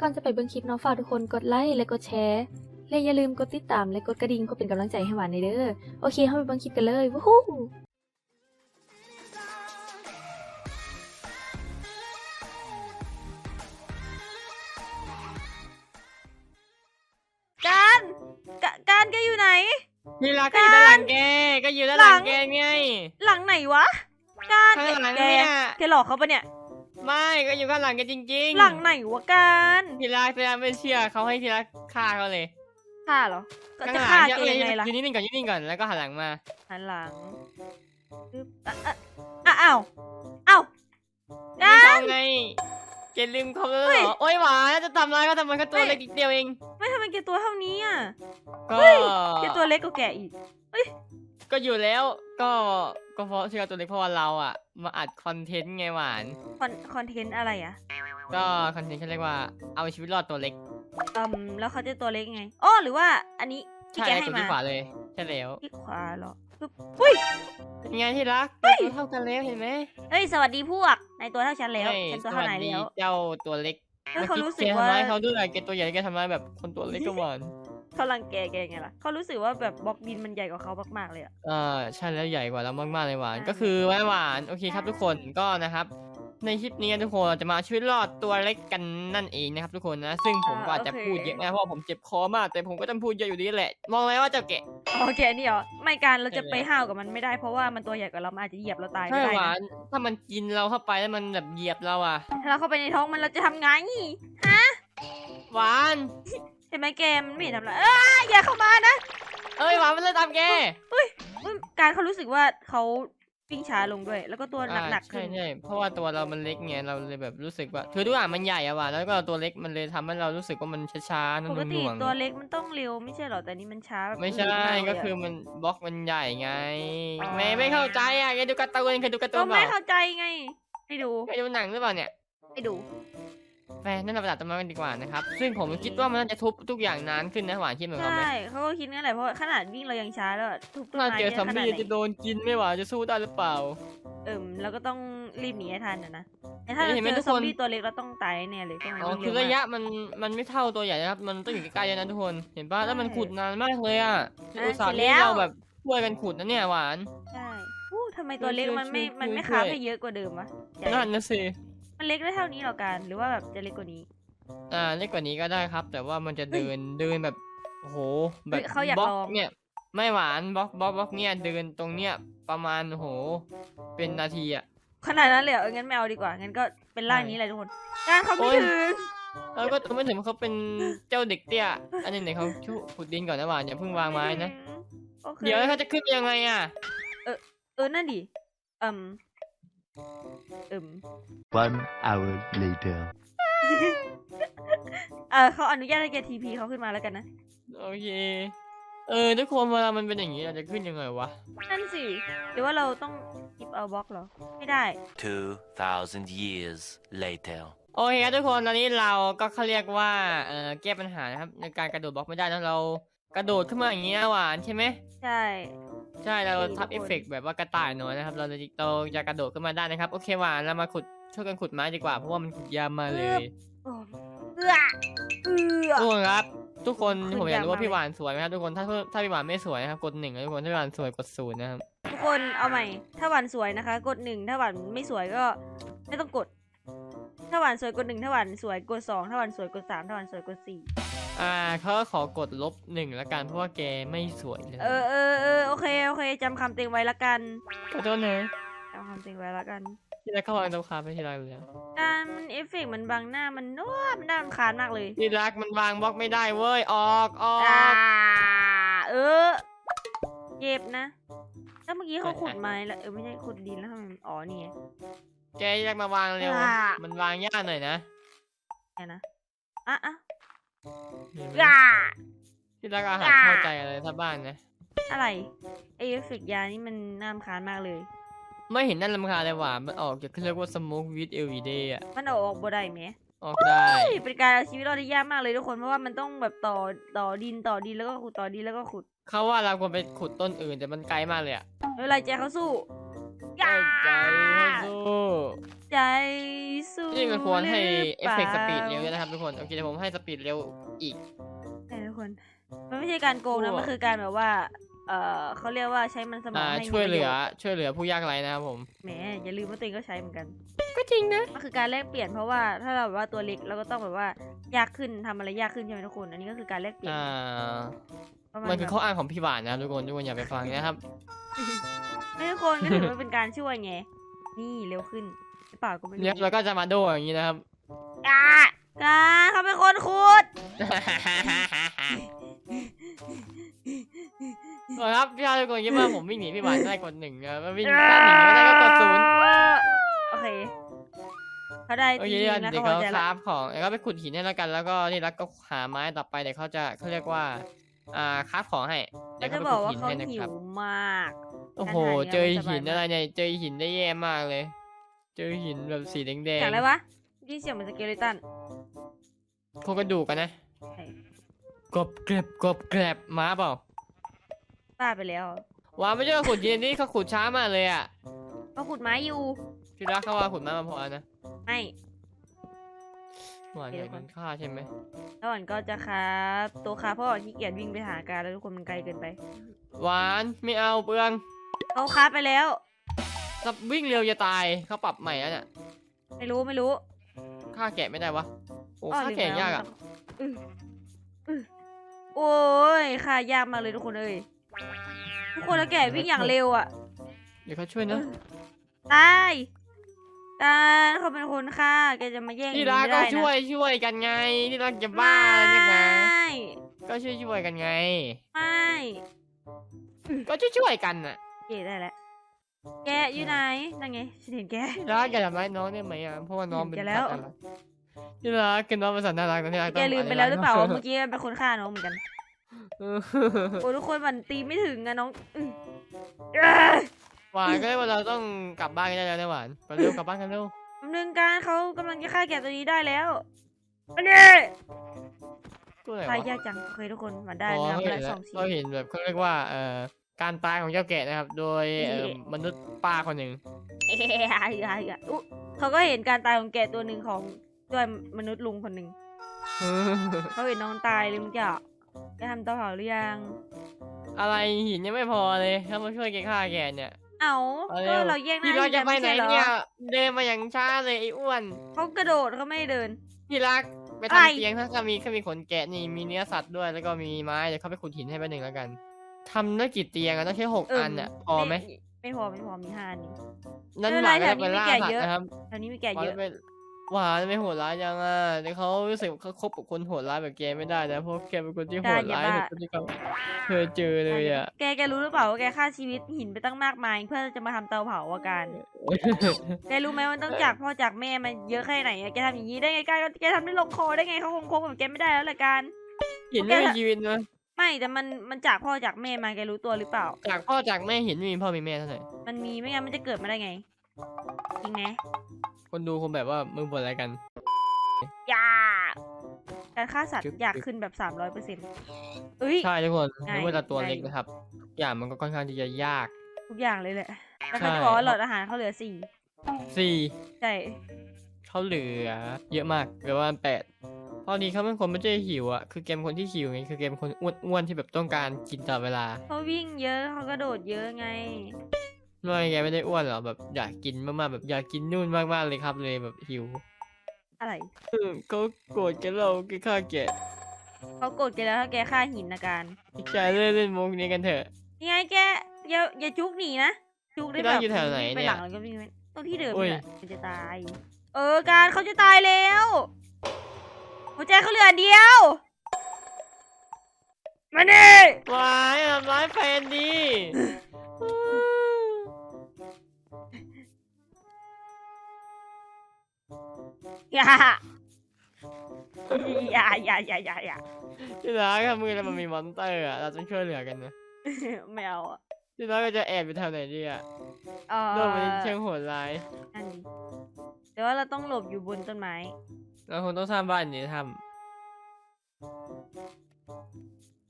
ก่อนจะไปเบิ่งคลิปเนาะฝากทุกคนกดไลค์และกดแชร์และอย่าลืมกดติดตามและกดกระดิ่งเพื่อเป็นกำลังใจให้หวานในเด้อโอเคเข้าไปเบิ่งคลิปกันเลยวู้ฮู้การกะการแกอยู่ไหน นี่ละก็อยู่ด้านหลังแกก็อยู่ด้านหลังแกไงหลังไหนวะ การข้างหลังแกเนี่ยแกหลอกเขาปะเนี่ย ไม่ก็อยู่ข้างหลังแกจริงๆหลังไหนวะการทีละทีละไม่เชื่อเขาให้ทีละฆ่าเขาเลยฆ่าเหรอก็ข้างจะหลัฆ่าเดี๋ยวแกยังไงล่ะอยู่นิ่งๆก่อนอยู่นิ่งๆก่อนแล้วก็หันหลังมาหันหลังปึ๊บอะอะอะอ้าวอ้าวไม่กาต้รองไงแกลืมเขาแล้วเฮ้เหยรอโอ้ยหวานจะทำร้ายเขาทำไมเขาตัวเฮ้ยเล็กนิดเดียวเอง ไม่ทำไมแกตัวเท่านี้อะก็แกตัวเล็กกว่าแกอีก ก็อยู่แล้วก็ก็เพราะที่เราตัวเล็กเพราะว่าเราอะ มาอัดคอนเทนต์ไงหวาน คอนคอนเทนต์อะไรอะก็คอนเทนต์เขาเรียกว่าเอาชีวิตรอดตัวเล็ก อืมแล้วเขาจะตัวเล็กไงอ๋อหรือว่าอันนี้ที่ใช่แกไอ้ให้ตัวมาที่ขวาเลยใช่แล้วที่ขวาเหรอปึ๊บอุ้ยเป็นไงที่รักเฮ้ย ตัวเท่ากันแล้วเห็นไหมเอ้ย สวัสดีพวกนายตัวเท่าฉันแล้วใช่ฉันตัวเท่านายสสดีแล้วเจ้าตัวเล็กเฮ้ยเขารู้สึกแกว่าทำร้ายเขาด้วยแกตัวใหญ่แกทำร้ายแบบคนตัวเล็กก็หวาน เขารังแกแกไงล่ะเขารู้สึกว่าแบบบล็อกดินมันใหญ่กว่าเขามากๆเลยอะอ่าใช่แล้วใหญ่กว่าเรามากๆเลยหวานใช่ก็คือแม่หวานโอเคครับทุกคนก็นะครับ ในคลิปนี้ทุกคนเราจะมาเอาชีวิตรอดตัวเล็กกันนั่นเองนะครับทุกคนนะ ซึ่งผมก็อาจจะพูดเยอะนะเพราะว่าผมเจ็บคอมากแต่ผมก็ต้องพูดเยอะอยู่ดีแหละ มองเลยว่าเจ้าแกะ โอเคนี่เหรอไม่การเราจะใช่แล้วไปห้าวกับมันไม่ได้เพราะว่ามันตัวใหญ่กว่าเรามันอาจจะเหยียบเราตายใช่ไม่ได้หวานะนถ้ามันกินเราเข้าไปแล้วมันแบบเหยียบเราอะ ถ้าเราเข้าไปในท้องมันเราจะทำไง หวาน เห็นไหมแกมันไม่เห็นทำอะไรเอ้ยอย่าเข้ามานะ เอ้ยหวานมันเลยตามแกอุ๊ยการเขารู้สึกว่าเขาปิ้งช้าลงด้วย แล้วก็ตัวหนักๆใช่ขึ้นใช่เพราะว่าตัวเรามันเล็กไงเราเลยแบบรู้สึกว่าคือทุกอย่างมันใหญ่อะหวานแล้วก็ตัวเล็กมันเลยทำให้เรารู้สึกว่ามันช้าๆนุ่ปกติมๆ ตัวเล็กมันต้องเร็วไม่ใช่เหรอ แต่นี่มันช้าแบบไม่ใช่อืดากเลยะก็คือมันบล็อกมันใหญ่ไงอ๋อแม่ไม่เข้าใจอะแกดูการ์ตูนเคยดูการ์ตูก็นเปไม่ล่าเข้าใจไงให้ดูเคยดูหนังหรือเปล่าเนี่ยให้ดู แม่นั่นเราไปตัดต้นไม้กันดีกว่านะครับ ซึ่งผมคิดว่ามันน่าจะทุบทุกอย่างนานขึ้นนะหวานคิดเหมือนเขาไหมใช่เขาก็คิดงั้นแหละเพราะขนาดวิ่งเรายังช้าแล้วอะทุบต้นถ้าไม้เจอเนี่ยซอมขนาดบี้ไหนจะโดนกินไม่หวานจะสู้ได้หรือเปล่า เอิ่มเราก็ต้องรีบหนีให้ทันนะนะแต่ถ้าเห็นไหมเราเจทุอกซอมคนบี้ตัวเล็กเราต้องตายแน่เลยต้องอ๋อวิ่งคือเร็วระมากยะมันมันไม่เท่าตัวใหญ่นะครับ มันต้องอยู่ใกล้ๆกันนะทุกคน เห็นป่ะแล้วมันขุดนานมากเลยอะอุตส่าห์ที่เราแบบช่วยกันขุดนะเนี่ยหวาน ใช่อู้ทำไมตัวเล็กช่วยมันไม่ ช่วยมันไม่ช่วยค้าบให้เยอะกว่าเดิมวะใหญ่นั่นนะสิ มันเล็กได้เท่านี้เหรอกันหรือว่าแบบจะเล็กกว่านี้อ่าเล็กกว่านี้ก็ได้ครับ แต่ว่ามันจะเดินเดินแบบโอ้โหแบบเฮ้ยเขาอยากบล็อกลองเนี่ย ไม่หวานบล็อกบล็อกบล็อกเนี่ยเดินตรงเนี้ยประมาณโอ้โหเป็นนาทีอะขนาดนั้นเลยเหรอเอองั้นไม่เอาดีกว่างั้นก็เป็นร่างนี้เลยทุกคนการเขาไม่โอ้ยถึง แล้วก็ไม่ถึงเขาเป็นเจ้าเด็กเตี้ยอันนี้ไหนเขาชุขุดดินก่อนนะหวานอย่าเพิ่งวางไม้นะ โอเคเดี๋ยวแล้วเขาจะขึ้นไปยังไงอะ เออนั่นดิเอิ่มเอิ่ม One hour later. เออเขาอนุญาตให้แกทีพีเขาขึ้นมาแล้วกันนะ โอเค เออทุกคนเวลามันเป็นอย่างนี้เราจะขึ้นยังไงวะ นั่นสิหรือว่าเราต้องหยิบเอาบล็อกเหรอ ไม่ได้ 2,000 years later. โอเคครับทุกคนตอนนี้เราก็เขาเรียกว่าเออแก้ปัญหานะครับในการกระโดดบล็อกไม่ได้นะเรา กระโดดขึ้นมาอย่างนี้นะหวานใช่ไหมใช่ ใช่เราเออทับทุเอกคนฟเฟกต์แบบว่ากระต่ายน้อยนะครับ เราจะเราจะกระโดดขึ้นมาได้นะครับ โอเคหวานเรามาขุดช่วยกันขุดไม้ดีกว่าเพราะว่ามันขุดยากมากเลยโอ้เอื้อเอื้อ ทุกคนครับ ทุกคนขุดผมอยากรู้ว่าากมากยพี่หวานสวยไหมครับทุกคนถ้าถ้าพี่หวานไม่สวยนะครับกดหนึ่งนะทุกคนถ้าพี่หวานสวยกดศูนย์นะครับทุกคนเอาใหม่ ถ้าหวานสวยนะคะ กดหนึ่งถ้าหวานไม่สวยก็ไม่ต้องกด ถ้าหวานสวยกดหนึ่งถ้าหวานสวยกดสองถ้าหวานสวยกดสามถ้าหวานสวยกดสี่อ่าเขาก็ขอกดลบหนึ่งละกันเพราะว่าแกไม่สวยเลยเออเออเออโอเคโอเคจำคำเต็งไว้ละกันขอโทษนะจำคำเต็งไว้ละกันที่รักเข้ามาตรงคาไปที่รักเลยการมันเอฟเฟกต์มันบังหน้ามันนัวมันน่ารำคาญมากเลยที่รักมันวางบล็อกไม่ได้เว้ยออกออกอ่าเออเจ็บนะแล้วเมื่อกี้เขาขุดไม้แล้วเออไม่ใช่ขุดดินแล้วทำไมมันอ๋อนี่ไง แกที่รักมาวางเร็ว อ่ามันวางยากหน่อยนะไงนะอะอะเห็นไหมอ่าที่รักอาหารอ่าเข้าใจอะไรถ้าบ้านนะ อะไรไอเอฟเฟกต์ยานี่มันน่ารำคาญมากเลย ไม่เห็นนั่นลำคาญเลยหว่ามันออกจากเรียกว่า smoke with everyday อะ มันเอาออกบ่ได้ไหมออกได้เฮ้ยเป็นการเอาชีวิตรอดได้ยากมากเลยทุกคนเพราะว่ามันต้องแบบต่อต่อดินต่อดินแล้วก็ขุดต่อดินแล้วก็ขุดเขาว่าเราควรไปขุดต้นอื่นแต่มันไกลมากเลยอะไม่เป็นไรแจเขาสู้ ใจใจเขาสู้แจใจสู้นี่มันควรให้หเอฟเฟกต์สปล่าปีดเร็วด้วยนะครับทุกคน โอเคเดี๋ยวผมให้สปีดเร็วอีกใช่ทุกคน มันไม่ใช่การโกงนะพวกมันคือการแบบว่า เออเขาเรียกว่าใช้มันสมองอ่าให้มีช่วยเหลือประโชน์ช่วยเหลือผู้ยากไร้นะครับผม แหมอย่าลืมว่าตัวเองก็ใช้เหมือนกัน ก็จริงนะ มันคือการแลกเปลี่ยนเพราะว่าถ้าเราแบบว่าตัวเล็กเราก็ต้องแบบว่ายากขึ้นทำอะไรยากขึ้นใช่ไหมทุกคน อันนี้ก็คือการแลกเปลี่ยนอ่าประาณมันคือแบบข้ออ้างของพี่หวานนะครับทุกคนทุกคนอย่าไปฟังนะครับ ไม่ทุกคนก็ถือว่าเป็นการช่วยไง นี่เร็วขึ้นหรือเปล่าก็ไม่รู้เนี่ยเราก็จะมาโดอย่างนี้นะครับกากาเขาเป็นคนขุดก็ครับพี่ชายทุกคนคิดว่าผมวิ่งหนีพี่หวานได้กดหนึ่งนะครับวิ่งด้านหนีไม่ได้ก็กดศูนย์โอเคเขาได้โอจเคริงเดี๋ยวๆนะเดี๋ยวเขาเขาใจคละราฟของแล้วก็ไปขุดหินให้แล้วกัน แล้วก็นี่รักก็หาไม้ต่อไปเดี๋ยวเขาจะเขาเรียกว่า อ่าคราฟของให้เดี๋เขายวจะเขาไปบอกขุว่าดหินเขาให้นะหิควรับมาก โอ้โหการหาเนี่ยเจอมันสบายหินมากอะไรเนี่ย เจอหินได้แย่มากเลย เจอหินแบบสีแดงอย่างไรวะยี่เสียงเหมือนสเกเลตันๆโครงกระดูกกันนะใช่กรอบแกรบกรอบแกรบม้าเปล่าป้าไปแล้วว้าไม่ใช่ว่าขุดหินนี่เขาขุดช้ามากเลยอะเขาขุดไม้อยู่พี่รักเขาว่าขุดม้ามาพอนะไม่หวานอยากโดนฆ่าใช่ไหมแล้วอ่อนก็จะครับตัวคาเพราะว่าขี้เกียจวิ่งไปหาการแล้วทุกคนมันไกลเกินไป หวานไม่เอาเปลือง เขาคาไปแล้วถ้าวิ่งเร็วจะตายเขาปรับใหม่แล้วเนี่ยไม่รู้ไม่รู้ฆ่าแกะไม่ได้วะโอ้อ้อฆ่าลืมแกะแล้วยากอะอื้ออื้อโอ้ยค่ายากมากเลยทุกคนเอ้ยทุกคนแล้วแกวิ่งอย่างเร็วอะเดี๋ยวเขาช่วยนะตายการเขาเป็นคนฆ่าแกจะมาแย่งที่หนูรักไม่ก็ได้นะช่วยช่วยกันไงที่รักจะบ้าเนี่ยนะไม่ก็ช่วยช่วยกันไงไม่ก็ช่วยช่วยกันน่ะ เกได้แล้ว แกอยู่ไหน นั่นไง ฉันเห็นแกที่รักอย่าทำร้ายน้องได้ไหมอะเพราะว่าน้องเป็นอย่าแล้วสัตว์น่ารักที่รักคือน้องเป็นสัตว์น่ารักนะที่รักแกต้องลืมไปแล้วหรือเปล่าะว่าไนะเมื่อกี้มันเป็นคนฆ่าน้องเหมือนกันเออโอ้ทุกคนมันตีไม่ถึงอะน้องอื้อเอ้ยหวานก็เลยว่าเราต้องกลับบ้านกันได้แล้วนะหวานไปเร็วกลับบ้านกันเร็วดำเนินการเขากำลังจะฆ่าแกะตัวนี้ได้แล้วอันนี้ตัวไหนฆ่าวะยากจังโอเคทุกคนมาได้อ๋อแล้วเห็ได้นสแล้วองชิ้นเราเห็นแบบเขาเรียกว่าเอ่อ การตายของเจ้าแกะนะครับ โดยเอ่อนี่มนุษย์ป้าคนหนึ่งเอ้ยอะอะอะอุ๊เขาก็เห็นการตายของแกะตัวหนึ่งของด้วยมนุษย์ลุงคนหนึ่งเขาเห็นน้องตายเลยมึงจะแกทำเตาเผาหรือยัง อะไรหินยังไม่พอเลยถ้ามาช่วยแกฆ่าแกเนี่ย เอ้าเอาก็เร็วเราแยกหน้าพี่รักที่จะกันไปไม่ไหนใช่เหรอเนี่ยเดินมาอย่างช้าเลยไอ้อ้วนเขากระโดดเขาไม่ได้เดินพี่รักไปอะไรทำเตียงถ้ามีแค่มีขนแกะนี่มีเนื้อสัตว์ด้วยแล้วก็มีไม้เดี๋ยวเขาไปขุดหินให้ไปหนึ่งแล้วกัน ทำได้กี่เตียงอะต้องใช้หกเอันอะพอไหมไม่พอไม่พอมีห้าอันนี่นั่นไม่หเป็นไรมายก็จะไปแถวนี้มีล่าแกะสัตเยว์อะนะครับแถวนี้มีแกะเยอะหวานไม่โหดร้ายยังอะแต่เขารู้สึกเขาคบกับคนโหดร้ายแบบแกไม่ได้นะเพราะแกเป็นคนที่โหดร้ายแบบที่เขาเคยเจอเลยอะ แกแกรู้หรือเปล่าว่าแกฆ่าชีวิตหินไปตั้งมากมายเพื่อจะมาทำเตาเผาอาการแกรู้ไหมมันต้องจากพ่อจากแม่มาเยอะแค่ไหนอะแกทำอย่างนี้ได้ไงการแกทำได้ลงคอได้ไงเขาคงคบกับแกไม่ได้แล้วแหละการเห็นไม่มีชีวิตนะ ไม่แต่มันมันจากพ่อจากแม่มาแกรู้ตัวหรือเปล่า จากพ่อจากแม่เห็นไม่มีพ่อมีแม่เท่าไหร่มันมีไม่งั้นมันจะเกิดมาได้ไงจริงไหมคนดูคงแบบว่ามึงบ่นอะไรกัน อย่าการฆ่าสัตว์จึ๊บอยากขึ้นแบบสามร้อยเปอร์เซ็นต์เอ้ย ใช่ทุกคนง่ายไม่ว่าจะตัวง่ายเล็กนะครับทุกอย่างมันก็ค่อนข้างที่จะยาก ทุกอย่างเลยแหละแล้วใช่เขาจะบอกว่าหลอดอาหารเขาเหลือสี่สี่ใช่เขาเหลือ เยอะมากเหลือประมาณแปด พอดีเขาเป็นคนไม่ใช่หิวอะ คือแกเป็นคนที่หิวไง คือแกเป็นคนอ้วนๆที่แบบต้องการกินตลอดเวลา เขาวิ่งเยอะเขากระโดดเยอะไง ไม่แกไม่ได้อ้วนหรอกแบบอยากกินมากๆ แบบอยากกินนู่นมากๆเลยครับเลยแบบหิว อะไรเออเขาโกรธแกเราแกฆ่าแกะเขาโกรธแกแล้วถ้าแกฆ่าหินนะการแกเล่นเล่นมุกนี้กันเถอะนี่ไงแกอย่าอย่าจุกหนีนะ จุกได้พี่แบรักบอยู่แถวไหนไปเนี่ยหลังแล้วก็วิ่งไปตรงที่เดิมอุ้ยนี่แหละมันจะตาย เออการเขาจะตายแล้ว หัวใจเขาเหลืออันเดียว มานี่ วายทำร้ายแฟนดีอย่าอย่าอย่าอย่าอย่าอย่าที่รักครับมือแล้วมันมีมอนเตอร์อะเราต้องช่วยเหลือกันนะไม่เอาอะที่รักก็จะแอบอยู่แถวไหนดีอะเออโลกมันเชิงโหดร้ายนั่นดิแต่ว่าเราต้องหลบอยู่บนต้นไม้ เราคงต้องสร้างบ้านอย่างนี้ทำ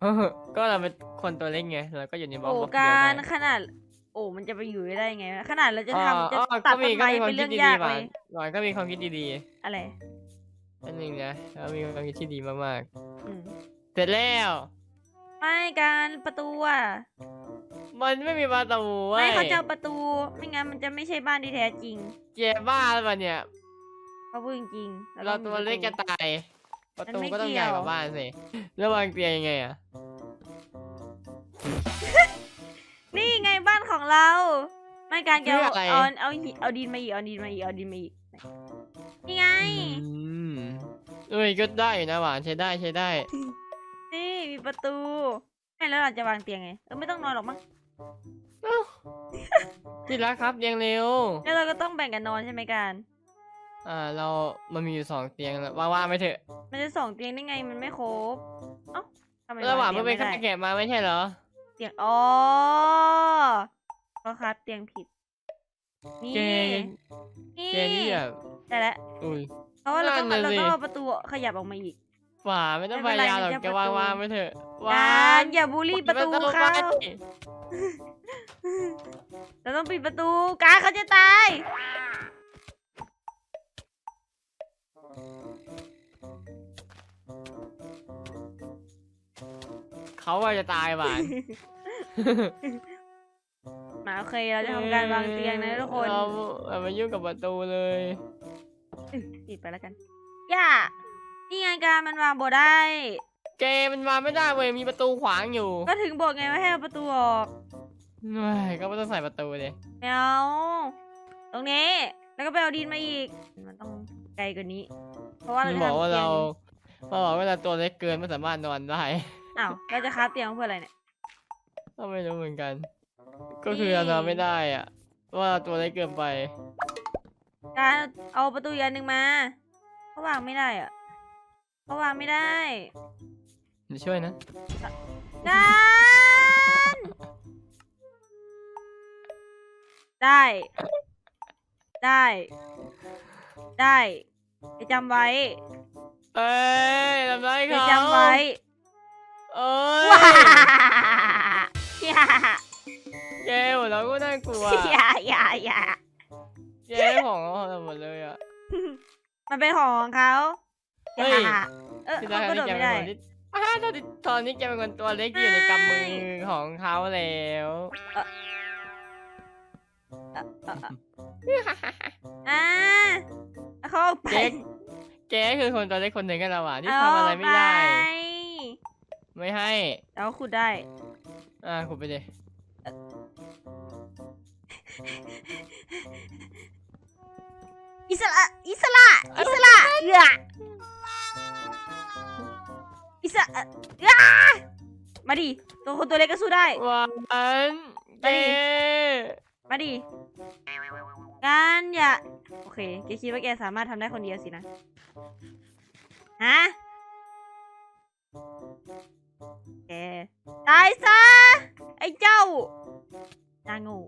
เออก็เราเป็นคนตัวเล็กไงเราก็อยู่ในบล็อกโอ้บล็อกเดียวการได้ขนาด โอ้มันจะไปอยู่ได้ไงวะขนาดเราจะอ๋อทำจะอ๋อตัดก็มีต้นก็ไม้มีความเป็นคิเรื่ดองดียากๆหวาเลนยหวานก็มีความคิดดีอะไรๆอันหนึ่งนะแล้วมีความคิดที่ดีมากอืมๆเสร็จแล้ว ไม่การประตูอะมันไม่มีประตูเว้ไม่ยเขาจะเอาประตู ไม่งั้นมันจะไม่ใช่บ้านที่แท้จริงเจ๊บ้าหรือเปล่าเนี่ย เขาพูดจริงๆเราต้องมีตัวเล็กปจะระตูตาย ประตูมันไม่ก็ต้องเกี่ใหญ่ยวกว่าบ้านสิแล้ววางเตียงยังไงอะนี่ไงบ้านของเรา ไม่การแกเพื่อเอาอะไรเอาเอาหิเอาดินมาอีกเอาดินมาอีกเอาดินมาอีกนี่ไงอืมเอ้ยก็ได้อยู่นะหวานใช้ได้ใช้ได้ นี่มีประตูไม่แล้วเราจะวางเตียงไงเออไม่ต้องนอนหรอกมั้งที่รักครับเตียงเร็ว แล้วเราก็ต้องแบ่งกันนอนใช่ไหมการ อ่าเรา มันมีอยู่สองเตียงแล้วว่างๆไปเถอะมันจะสองเตียงได้ไงมันไม่ครบเอ้าทำไมแล้วหวานเตีเพิ่ยงงไปไม่คัได้ดแกะมาไม่ใช่เหรอ เตียงอ๋อก็ครับเตียงผิดนี่เกนี่เกนี่แบบได้แล้วอุ้ยเพราะว่าเราต้องนั่นน่ะเราสิต้องเอาประตูขยับออกมาอีกหวานไม่ต้องไม่พเป็นไรยายามหรอกมันจะแกประตูวางๆไปเถอะหวาการนอย่าบูลลี่ประตูไม่ต้องเขาไปเราต้องปิดประตูการเขาจะตาย เขาว่าจะตายหวาน มาโอเคเราจะทำการวางเตียงนะทุกคนเราอย่ามายุ่งกับประตูเลยปิดไปแล้วกัน ย่า นี่ไงการมันวางบ่ได้ เกมันมาไม่ได้เว้ย มีประตูขวางอยู่ ก็ถึงบอกไงว่าให้เอาประตูออกเฮ้ยก็ไม่ต้องใส่ประตูเลยไม่เอาตรงนี้ แล้วก็ไปเอาดินมาอีก มันต้องไกลกว่านี้ เพราะว่าเรามันจะบอกว่าทำเตียเรางมันบอกว่าเราตัวเล็กเกินไม่สามารถนอนได้ อ้าวเราจะคราฟเตียงเพื่ออะไรเนี่ย ก็ไม่รู้เหมือนกัน ก็คือเรานอนไม่ได้อะเพราะว่าเราตัวเล็กเกินไปการเอาประตูอีกอันหนึ่งมาเขาวางไม่ได้อะเขาวางไม่ได้เดี๋ยวช่วยนะการได้ ได้ ได้ไปจำไว้ เอ้ยทำไรไปเขาจำไว้ เอ้ว้ายอย่าเกมเราก็น่ากลัวอย่าอย่าอย่าเกมของเราหมดเลยอะมันเป็นของเขาเฮ้ยอย่าเออที่เขากระโดดแกไม่เป็นได้คนที่อ้าวตอนนี้ตอนนี้แกเป็นคนตัวเล็กที่อยู่ในกำมือของเขาแล้วอ่าเขาเอาไปเก๊กแกคือคนตัวเล็กคนหนึ่งกันแล้วอะที่เาทำอะไรไม่ได้ป ไม่ให้แล้วขุดได้ อ่าคุณไปเลยอิสระอิสระอิสระเอืออิสระเอือมาดิตัวคนตัวเล็กก็สู้ได้หวานเกมาดิกันอย่าโอเคแกคิดว่าแกสามารถทำได้คนเดียวสินะฮะ แกตายซะ ไอ้เจ้านางู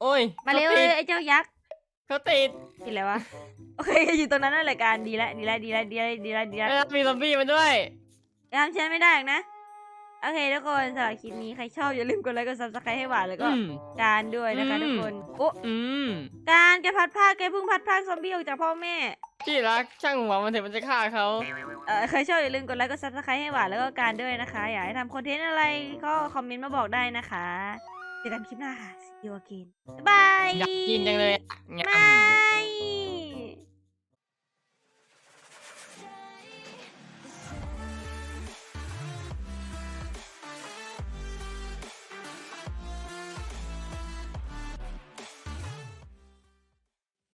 โอ้ยมาเร็วขเลติยดไอ้เจ้ายักษ์เขาติดกินอะไรวะ โอเคอยู่ตรงนั้นนั่นแหละการดีแล้วดีแล้วดีแล้วดีแล้วดีแล้วดีแล้วแล้วมีซอมบี้มาด้วยทำฉันไม่ได้หรอกนะ โอเคทุกคนสำหรับคลิปนี้ใครชอบอย่าลืมกดไลค์กดซับสไครต์ให้หวานแล้วก็อืมการด้วยนะคะอืม ทุกคนโอ้อืมการแกพัดผ้าแกเพิ่งพัดผ้าซอมบี้ออกจากพ่อแม่ที่รักช่างหัวมันเถอะมันจะฆ่าเขาเออใครชอบอย่าลืมกดไลค์กดซับสไครต์ให้หวานแล้วก็การด้วยนะคะ อยากให้ทำคอนเทนต์อะไรก็คอมเมนต์มาบอกได้นะคะเจอกันคลิปหน้าค่ะ see you again บ๊ายบายอยากกินจังเลยอะบาย